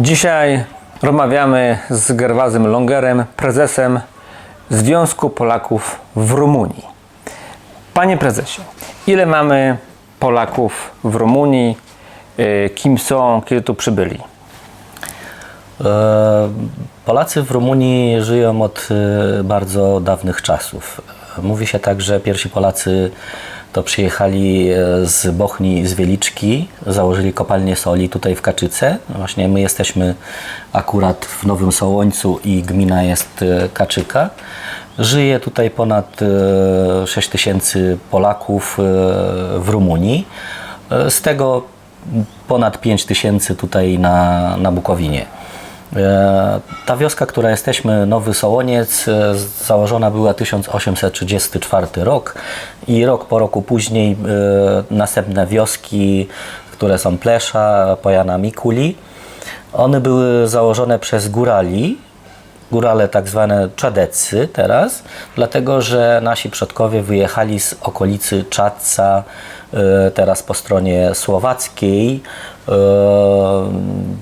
Dzisiaj rozmawiamy z Gerwazem Longerem, prezesem Związku Polaków w Rumunii. Panie prezesie, ile mamy Polaków w Rumunii? Y, Kim są, kiedy tu przybyli? E, Polacy w Rumunii żyją od e, bardzo dawnych czasów. Mówi się tak, że pierwsi Polacy to przyjechali e, z Bochni, z Wieliczki, założyli kopalnię soli tutaj w Kaczyce. Właśnie my jesteśmy akurat w Nowym Sołońcu i gmina jest e, Kaczyka. Żyje tutaj ponad e, 6 tysięcy Polaków e, w Rumunii. E, Z tego ponad 5 tysięcy tutaj na, na Bukowinie. E, Ta wioska, która jesteśmy, Nowy Sołoniec, e, założona była 1834 rok i rok po roku później e, następne wioski, które są Plesza, Pojana Mikuli, one były założone przez górali, górale tak zwane czadecy teraz, dlatego że nasi przodkowie wyjechali z okolicy Czadca, e, teraz po stronie słowackiej, e,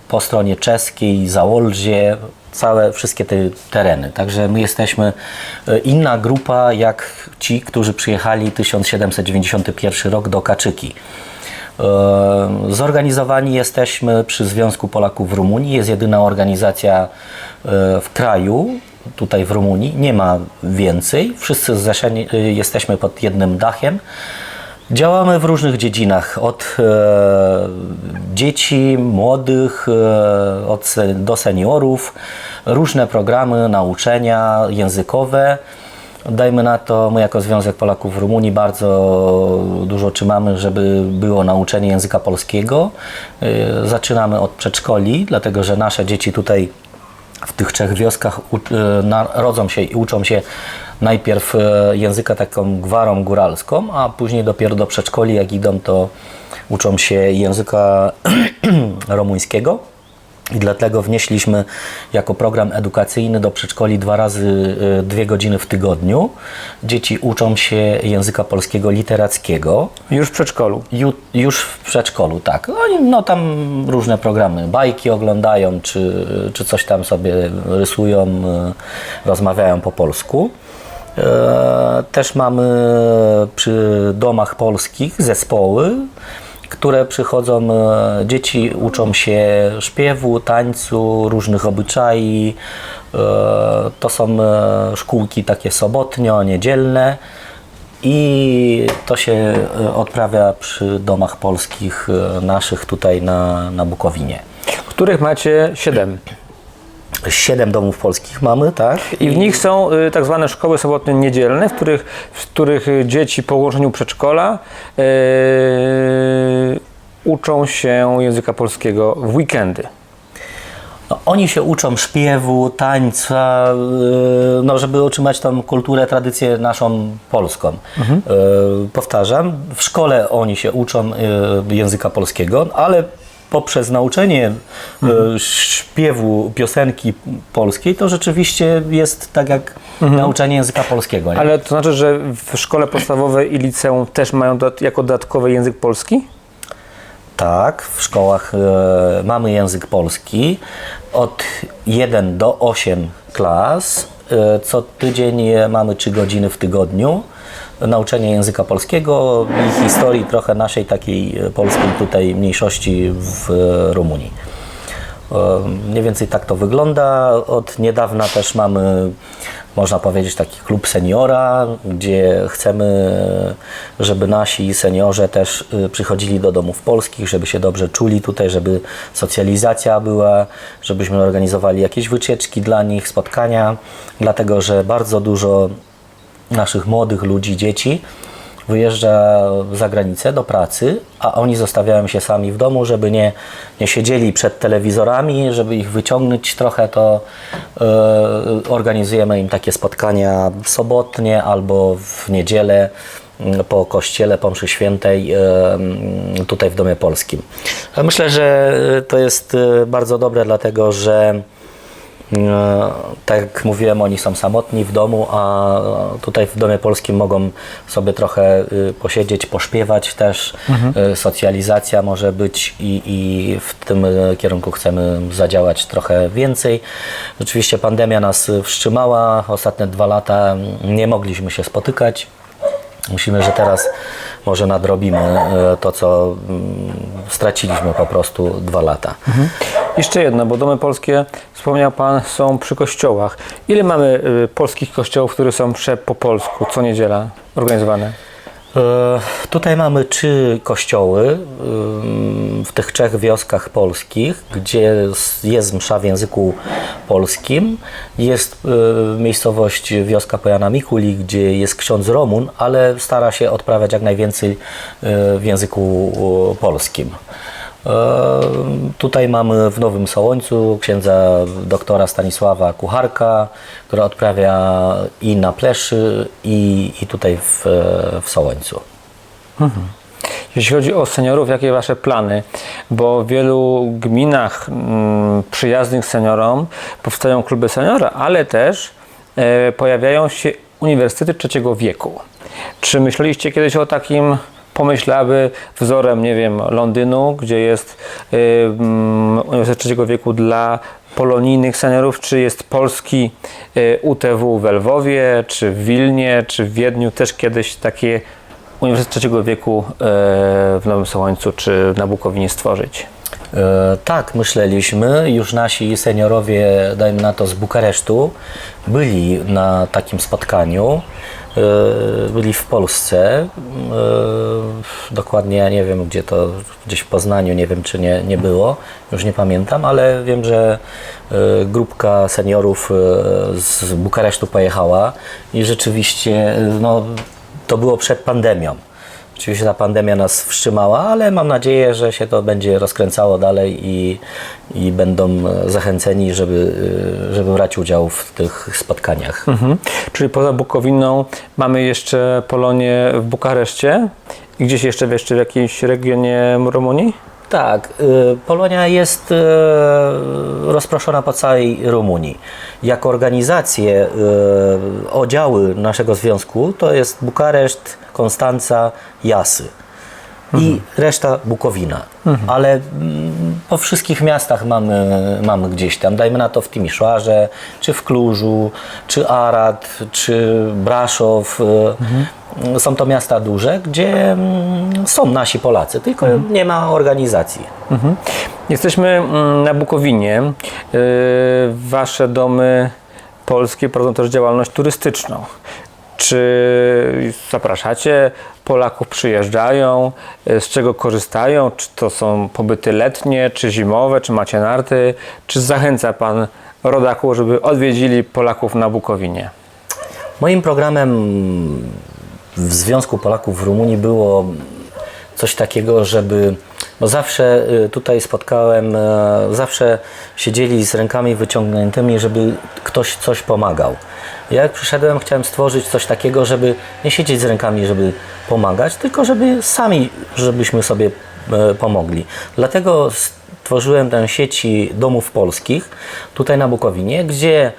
po stronie czeskiej, Załolzie, całe, wszystkie te tereny. Także my jesteśmy e, inna grupa jak ci, którzy przyjechali 1791 rok do Kaczyki. Zorganizowani jesteśmy przy Związku Polaków w Rumunii. Jest jedyna organizacja e, w kraju, tutaj w Rumunii. Nie ma więcej. Wszyscy e, jesteśmy pod jednym dachem. Działamy w różnych dziedzinach, od e, dzieci, młodych, e, od, do seniorów, różne programy nauczenia językowe. Dajmy na to, my jako Związek Polaków w Rumunii bardzo dużo trzymamy, żeby było nauczenie języka polskiego. E, Zaczynamy od przedszkoli, dlatego że nasze dzieci tutaj w tych trzech wioskach na, rodzą się i uczą się najpierw e, języka taką gwarą góralską, a później dopiero do przedszkoli, jak idą, to uczą się języka rumuńskiego. I dlatego wnieśliśmy jako program edukacyjny do przedszkoli dwa razy e, dwie godziny w tygodniu. Dzieci uczą się języka polskiego literackiego. Już w przedszkolu. Ju, już w przedszkolu, tak. Oni no, tam różne programy, bajki oglądają, czy, czy coś tam sobie rysują, e, rozmawiają po polsku. E, Też mamy przy domach polskich zespoły, które przychodzą, e, dzieci uczą się śpiewu, tańcu, różnych obyczai. E, To są e, szkółki takie sobotnio, niedzielne. I to się odprawia przy domach polskich naszych tutaj na, na Bukowinie. Których macie siedem. Siedem domów polskich mamy, tak? I w nich są y, tak zwane szkoły sobotnie niedzielne, w których, w których y, dzieci po ułożeniu przedszkola y, uczą się języka polskiego w weekendy. No, oni się uczą śpiewu, tańca, e, no, żeby utrzymać tą kulturę, tradycję naszą polską. E, Powtarzam, w szkole oni się uczą języka polskiego, ale poprzez nauczenie e, śpiewu, piosenki polskiej, to rzeczywiście jest tak jak nauczanie języka polskiego. Nie? Ale to znaczy, że w szkole podstawowej i liceum też mają jako dodatkowy język polski? Tak, w szkołach e, mamy język polski od 1 do 8 klas. E, co tydzień mamy 3 godziny w tygodniu. Nauczenie języka polskiego i historii trochę naszej takiej e, polskiej tutaj mniejszości w e, Rumunii. E, Mniej więcej tak to wygląda. Od niedawna też mamy, można powiedzieć, taki klub seniora, gdzie chcemy, żeby nasi seniorzy też przychodzili do domów polskich, żeby się dobrze czuli tutaj, żeby socjalizacja była, żebyśmy organizowali jakieś wycieczki dla nich, spotkania, dlatego że bardzo dużo naszych młodych ludzi, dzieci wyjeżdża za granicę do pracy, a oni zostawiają się sami w domu, żeby nie, nie siedzieli przed telewizorami, żeby ich wyciągnąć trochę, to e, organizujemy im takie spotkania sobotnie albo w niedzielę m, po kościele, po mszy świętej e, m, tutaj w Domie Polskim. Myślę, że to jest e, bardzo dobre, dlatego że E, Tak jak mówiłem, oni są samotni w domu, a tutaj w Domie Polskim mogą sobie trochę y, posiedzieć, pośpiewać też. Y, Socjalizacja może być i, i w tym y, kierunku chcemy zadziałać trochę więcej. Oczywiście pandemia nas y, wstrzymała. Ostatnie dwa lata nie mogliśmy się spotykać. Myślimy, że teraz może nadrobimy e, to, co mm, straciliśmy po prostu dwa lata. Jeszcze jedno, bo domy polskie, wspomniał Pan, są przy kościołach. Ile mamy y, polskich kościołów, które są prze po polsku, co niedziela organizowane? E, Tutaj mamy trzy kościoły ym, w tych trzech wioskach polskich, gdzie jest msza w języku polskim. Jest e, miejscowość wioska Pojana Mikuli, gdzie jest ksiądz Romun, ale stara się odprawiać jak najwięcej e, w języku e, polskim. E, Tutaj mamy w Nowym Sołońcu księdza doktora Stanisława Kucharka, który odprawia i na Pleszy, i, i tutaj w, w Sołońcu. Jeśli chodzi o seniorów, jakie Wasze plany? Bo w wielu gminach mm, przyjaznych seniorom powstają kluby seniora, ale też e, pojawiają się uniwersytety trzeciego wieku. Czy myśleliście kiedyś o takim pomyśle, aby wzorem, nie wiem, Londynu, gdzie jest e, mm, Uniwersytet trzeciego wieku dla polonijnych seniorów, czy jest polski e, UTW w Lwowie, czy w Wilnie, czy w Wiedniu, też kiedyś takie Uniwersytet trzeciego wieku e, w Nowym Sołońcu czy na Bukowinie stworzyć. E, Tak, myśleliśmy. Już nasi seniorowie, dajmy na to z Bukaresztu, byli na takim spotkaniu. E, Byli w Polsce. E, Dokładnie nie wiem, gdzie to, gdzieś w Poznaniu, nie wiem, czy nie, nie było, już nie pamiętam, ale wiem, że e, grupka seniorów z Bukaresztu pojechała i rzeczywiście no, to było przed pandemią. Oczywiście ta pandemia nas wstrzymała, ale mam nadzieję, że się to będzie rozkręcało dalej i, i będą e, zachęceni, żeby, e, żeby brać udział w tych spotkaniach. Mhm. Czyli poza Bukowiną mamy jeszcze Polonię w Bukareszcie i gdzieś jeszcze, jeszcze w jakimś regionie Rumunii? Tak, y, Polonia jest y, rozproszona po całej Rumunii. Jako organizacje, y, oddziały naszego związku to jest Bukareszt, Konstanca, Jasy i reszta Bukowina. Ale mm, po wszystkich miastach mamy, mamy gdzieś tam, dajmy na to w Timiszoarze, czy w Klużu, czy Arad, czy Braszow. y, Są to miasta duże, gdzie mm, są nasi Polacy, tylko nie ma organizacji. Mhm. Jesteśmy mm, na Bukowinie. Yy, Wasze domy polskie prowadzą też działalność turystyczną. Czy zapraszacie Polaków, przyjeżdżają, z czego korzystają? Czy to są pobyty letnie, czy zimowe, czy macie narty? Czy zachęca Pan rodaków, żeby odwiedzili Polaków na Bukowinie? Moim programem w Związku Polaków w Rumunii było coś takiego, żeby. Bo zawsze y, tutaj spotkałem, e, zawsze siedzieli z rękami wyciągniętymi, żeby ktoś coś pomagał. Ja jak przyszedłem, chciałem stworzyć coś takiego, żeby nie siedzieć z rękami, żeby pomagać, tylko żeby sami, żebyśmy sobie e, pomogli. Dlatego stworzyłem tę sieci domów polskich tutaj na Bukowinie, gdzie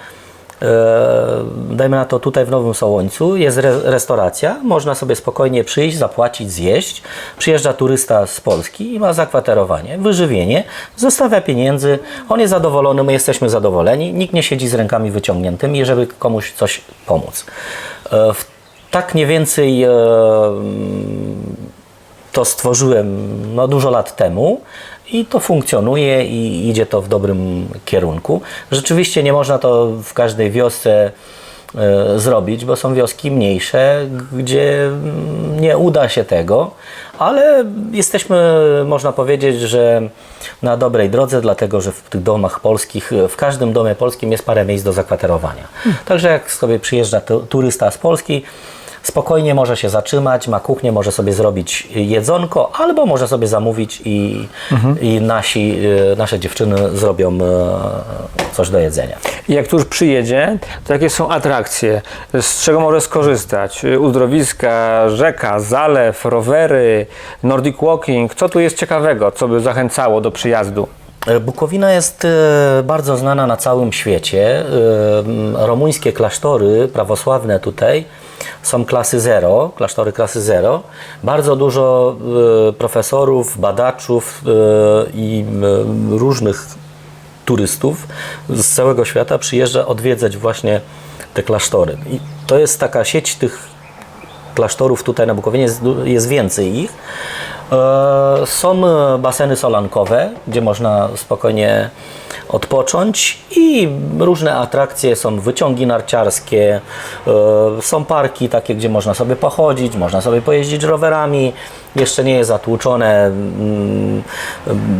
dajmy na to tutaj w Nowym Sołońcu, jest re restauracja, można sobie spokojnie przyjść, zapłacić, zjeść. Przyjeżdża turysta z Polski i ma zakwaterowanie, wyżywienie, zostawia pieniędzy, on jest zadowolony, my jesteśmy zadowoleni, nikt nie siedzi z rękami wyciągniętymi, żeby komuś coś pomóc. E, w tak mniej więcej e, to stworzyłem no, dużo lat temu i to funkcjonuje i idzie to w dobrym kierunku. Rzeczywiście nie można to w każdej wiosce e, zrobić, bo są wioski mniejsze, gdzie mm, nie uda się tego, ale jesteśmy, można powiedzieć, że na dobrej drodze, dlatego że w tych domach polskich, w każdym domie polskim jest parę miejsc do zakwaterowania. Także jak sobie przyjeżdża tu- turysta z Polski, spokojnie może się zatrzymać, ma kuchnię, może sobie zrobić jedzonko, albo może sobie zamówić i, i nasi, e, nasze dziewczyny zrobią e, coś do jedzenia. I jak tu już przyjedzie, to jakie są atrakcje? Z czego może skorzystać? Y, Uzdrowiska, rzeka, zalew, rowery, Nordic walking. Co tu jest ciekawego, co by zachęcało do przyjazdu? E, Bukowina jest e, bardzo znana na całym świecie. E, Rumuńskie klasztory prawosławne tutaj są klasy zero, klasztory klasy zero. Bardzo dużo e, profesorów, badaczów e, i m, różnych turystów z całego świata przyjeżdża odwiedzać właśnie te klasztory. I to jest taka sieć tych klasztorów tutaj na Bukowinie, jest, jest więcej ich. E, Są e, baseny solankowe, gdzie można spokojnie odpocząć i różne atrakcje, są wyciągi narciarskie, e, są parki takie, gdzie można sobie pochodzić, można sobie pojeździć rowerami. Jeszcze nie jest zatłuczone mm,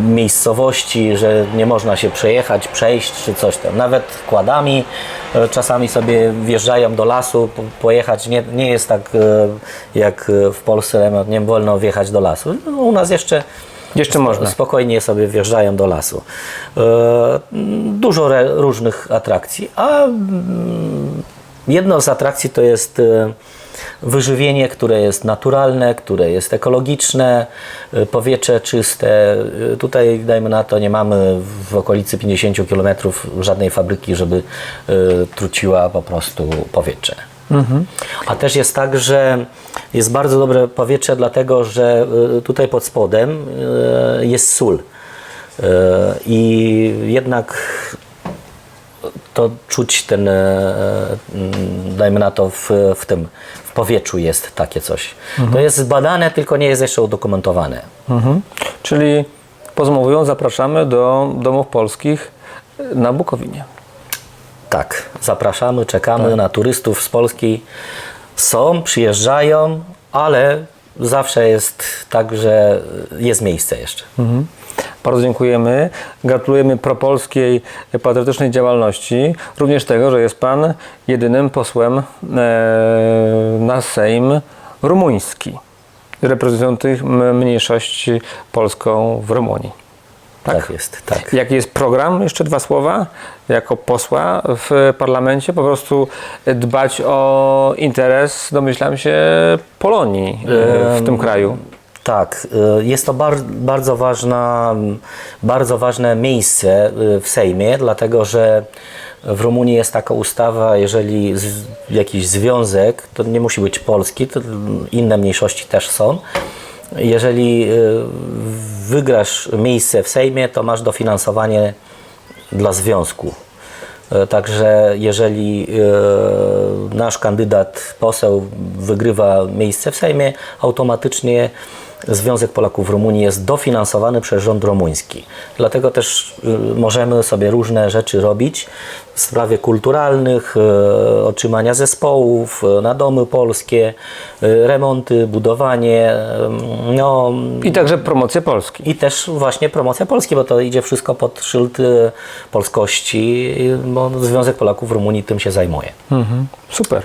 miejscowości, że nie można się przejechać, przejść czy coś tam. Nawet kładami e, czasami sobie wjeżdżają do lasu, po- pojechać. Nie, nie jest tak e, jak w Polsce, nie wolno wjechać do lasu. U nas jeszcze Jeszcze można. spokojnie sobie wjeżdżają do lasu. E, Dużo różnych atrakcji, a mm, jedną z atrakcji to jest wyżywienie, które jest naturalne, które jest ekologiczne, e, powietrze czyste. E, Tutaj, dajmy na to, nie mamy w okolicy 50 km żadnej fabryki, żeby e, truciła po prostu powietrze. A też jest tak, że jest bardzo dobre powietrze, dlatego że y, tutaj pod spodem y, jest sól. Y, I jednak to czuć ten, e, mm, dajmy na to, w, w tym w powietrzu jest takie coś. To jest zbadane, tylko nie jest jeszcze udokumentowane. Mhm. Czyli podsumowując, zapraszamy do domów polskich na Bukowinie. Tak, zapraszamy, czekamy na turystów z Polski. Są, przyjeżdżają, ale zawsze jest tak, że jest miejsce jeszcze. Mhm. Bardzo dziękujemy. Gratulujemy propolskiej patriotycznej działalności. Również tego, że jest Pan jedynym posłem e, na Sejm rumuński, reprezentujący m- mniejszość polską w Rumunii. Tak, jest, tak. Jaki jest program? Jeszcze dwa słowa. Jako posła w parlamencie po prostu dbać o interes, domyślam się, Polonii e, w tym kraju. Tak, y, jest to bar, bardzo, ważna, bardzo ważne miejsce y, w Sejmie, dlatego że w Rumunii jest taka ustawa, jeżeli jakiś związek, to nie musi być polski, inne mniejszości też są. Jeżeli y, wygrasz miejsce w Sejmie, to masz dofinansowanie dla związku. Także jeżeli nasz kandydat, poseł wygrywa miejsce w Sejmie, automatycznie Związek Polaków w Rumunii jest dofinansowany przez rząd rumuński. Dlatego też y, możemy sobie różne rzeczy robić w sprawie kulturalnych, e, otrzymania zespołów e, na domy polskie, remonty, budowanie, no, I także promocję Polski. i też właśnie promocja Polski, bo to idzie wszystko pod szyld y, polskości, y, bo Związek Polaków w Rumunii tym się zajmuje. Mhm. Super.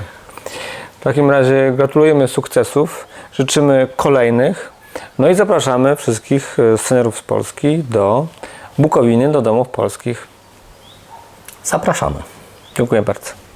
W takim razie gratulujemy sukcesów, życzymy kolejnych. No i zapraszamy wszystkich e, seniorów z Polski do Bukowiny, do domów polskich. Zapraszamy. Dziękuję bardzo.